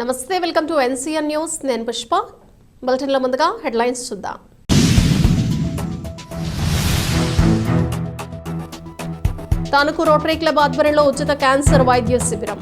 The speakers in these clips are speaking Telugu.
నమస్తే వెల్కమ్ టు ఎన్సీఎన్ న్యూస్. నేను పుష్ప. బులెటిన్ల ముందుగా హెడ్లైన్స్ చూద్దాం. తణుకు రోటరీ క్లబ్ ఆధ్వర్యంలో ఉచిత క్యాన్సర్ వైద్య శిబిరం.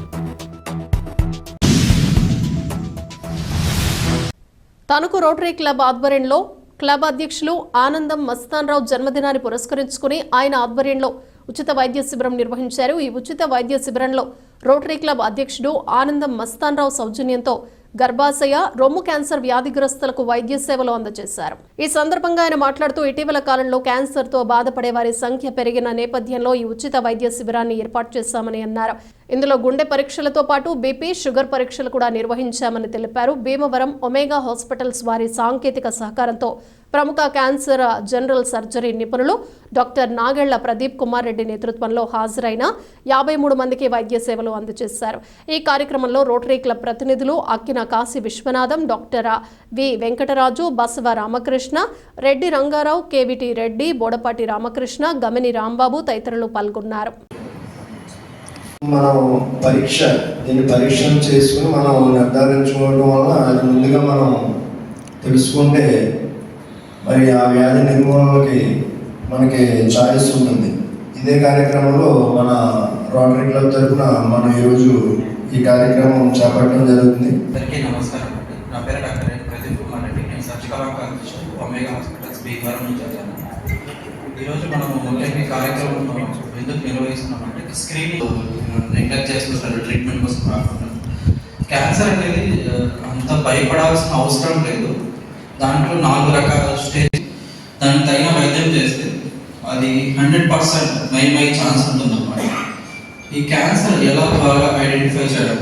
తణుకు రోటరీ క్లబ్ ఆధ్వర్యంలో క్లబ్ అధ్యక్షులు ఆనందం మస్తాన్రావు జన్మదినాన్ని పురస్కరించుకుని ఆయన ఆధ్వర్యంలో ఉచిత వైద్య శిబిరం నిర్వహించారు. ఈ ఉచిత వైద్య శిబిరంలో రోటరీ క్లబ్ అధ్యక్షుడు ఆనందం మస్తాన్రావు సౌజన్యంతో గర్భాశయ రొమ్ము క్యాన్సర్ వ్యాధిగ్రస్తులకు వైద్య సేవలు అందజేశారు. ఈ సందర్భంగా ఆయన మాట్లాడుతూ ఇటీవల కాలంలో క్యాన్సర్తో బాధపడే వారి సంఖ్య పెరిగిన నేపథ్యంలో ఈ ఉచిత వైద్య శిబిరాన్ని ఏర్పాటు చేశామని అన్నారు. ఇందులో గుండె పరీక్షలతో పాటు బీపీ షుగర్ పరీక్షలు కూడా నిర్వహించామని తెలిపారు. భీమవరం ఒమేగా హాస్పిటల్స్ వారి సాంకేతిక సహకారంతో ప్రముఖ క్యాన్సర్ జనరల్ సర్జరీ నిపుణులు డాక్టర్ నాగెళ్ళ ప్రదీప్ కుమార్ రెడ్డి నేతృత్వంలో హాజరైన యాభై మూడు మందికి వైద్య సేవలు అందజేశారు. ఈ కార్యక్రమంలో రోటరీ క్లబ్ ప్రతినిధులు Akkina Kashi Vishwanatham doctor V Venkataraju Basava Ramakrishna Reddy Rangarao KVT Reddy Bodapati Ramakrishna Gamini Rambabu తదితరులు పాల్గొన్నారు. మనం పరీక్ష దీన్ని పరీక్షలు చేసుకుని మనం నిర్ధారించుకోవడం వల్ల అది ముందుగా మనం తెలుసుకుంటే మరి ఆ వ్యాధి నిర్మూలనకి మనకి ఛాయిస్ ఉంటుంది. ఇదే కార్యక్రమంలో మన రోటరీ క్లబ్ తరఫున మనం ఈరోజు ఈ కార్యక్రమం చేపట్టడం జరుగుతుంది. నమస్కారం నా పేరు డాక్టర్ నమస్కారం నేను సర్జికల్ ఒమేగా హాస్పిటల్స్ భీమవరం నుంచి వచ్చాను ఈరోజు మనం ముఖ్యంగా ఈ కార్యక్రమం ఎందుకు నిర్వహిస్తున్నామంటే స్క్రీనింగ్ నెగ్లెక్ట్ చేస్తున్నారు ట్రీట్మెంట్ కోసం కాకుండా క్యాన్సర్ అనేది అంత భయపడాల్సిన అవసరం లేదు. దాంట్లో నాలుగు రకాల స్టేజ్ దానికి తగిన వైద్యం చేస్తే అది హండ్రెడ్ పర్సెంట్ నయమయ్యే ఛాన్స్ ఉంటుందన్నమాట. ఈ క్యాన్సర్ ఎలా త్వరగా ఐడెంటిఫై చేయడం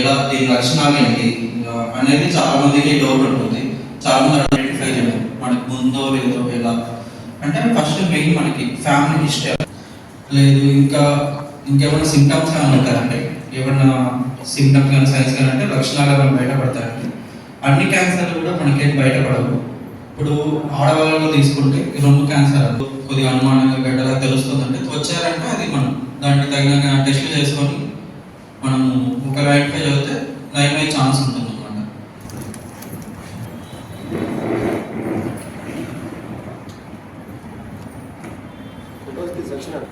ఎలా దీని లక్షణాలు ఏంటి? అనేది చాలా మందికి డౌట్ ఉంటుంది. చాలా మంది ఐడెంటిఫై చేయడం మనకు ముందో లేదో ఎలా? అంటే ఫస్ట్ మెయిన్ మనకి ఫ్యామిలీ హిస్టరీ లేదు ఇంకా ఇంకేమైనా సిమ్టమ్స్ కానీ ఉంటారంటే ఏమైనా సిమ్టమ్స్ కానీ సైన్స్ కానీ అంటే లక్షణాలు ఏమైనా బయటపడతాయండి? అన్ని క్యాన్సర్లు కూడా మనకేం బయటపడవు. ఇప్పుడు ఆడవాళ్ళలో తీసుకుంటే రెండు రొమ్ము క్యాన్సర్ కొద్దిగా అనుమానంగా గడ్డలా తెలుస్తుందంటే వచ్చారంటే అది మనం దానికి తగిన టెస్ట్లు చేసుకొని మనం ఒక ఐడెంటిఫై చేస్తే నయమయ్యే ఛాన్స్ ఉంటుంది. సెక్షన్